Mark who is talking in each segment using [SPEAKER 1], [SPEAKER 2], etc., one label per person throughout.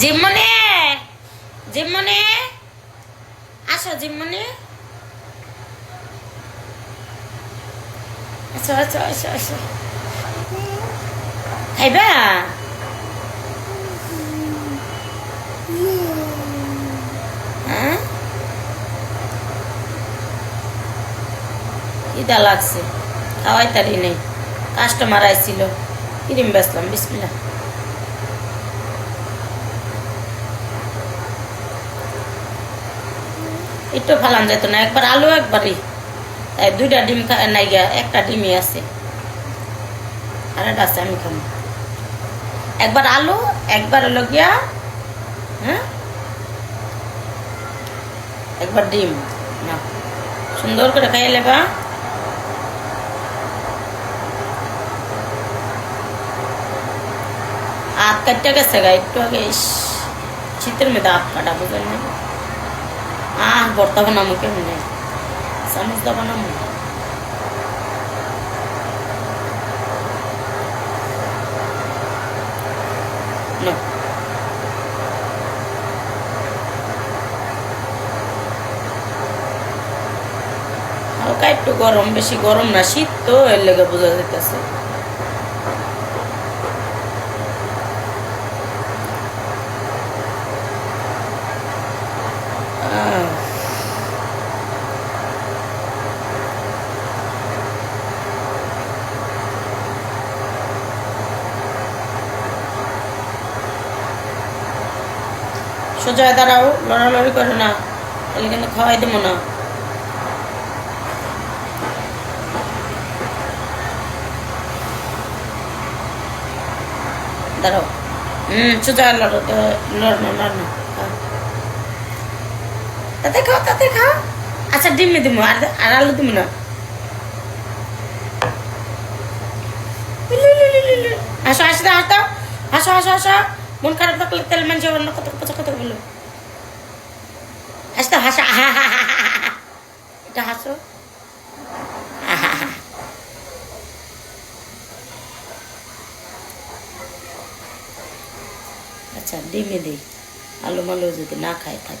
[SPEAKER 1] জিম্মনে জিম্মনে। আসো জিম্মনে। আসো আসো আসো আসো। খাইবা? হ্যাঁ? খিদা লাগছে। খাওয়াই তারি নেই। কাস্টমার আইছিল। ক্রিম বেচলাম বিসমিল্লা একটু ফালান যেত না একবার আলু একবারই তাই দুইটা ডিম খা- নাই গিয়া একটা ডিমই আছে আর একটা আছে আমি খাবো একবার আলু একবার হলো গিয়া হ্যাঁ একবার ডিম না সুন্দর করে খাইয়ে লেবা হাত কাটতে গেছে গা একটু আগে ইস, শীতের মধ্যে হাত কাটা বুঝলেন না আহ ভর্তা কেমনে সমুচটা বানামো হালকা একটু গরম, বেশি গরম না, শীত তো, এর লেগে বোঝা যাইতেছে। সোজা হয়ে দাঁড়াও লড়ালড়ি করে না। তাহলে কিন্তু খাওয়াই দেবো না। দাঁড়াও। হুম সোজা হয়ে লড়ো তো লড় না লড় না। খাও। তাতে খাও তাতে খাও। আচ্ছা ডিমে দিব আর আর আলু দিব না। ইলু, ইলু, ইলু, ইলু, ইলু। হাসো মন খারাপ থাকলে তেল মানুষ অন্য কত কথা কথা বলো হাসতে, হাসা। এটা হাসো। আচ্ছা ডিমে দিই আলু মালু যদি না খায়, থাক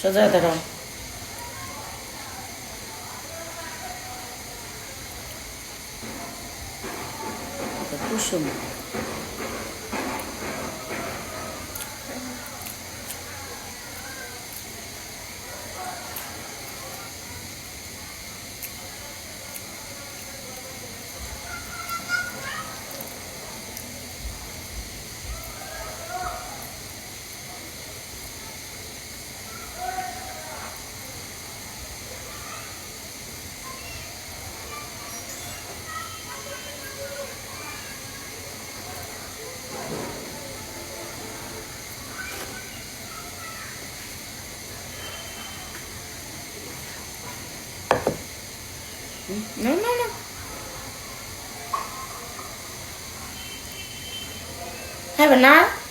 [SPEAKER 1] সোজা এটা কুসুম No, no, no. Have a nap?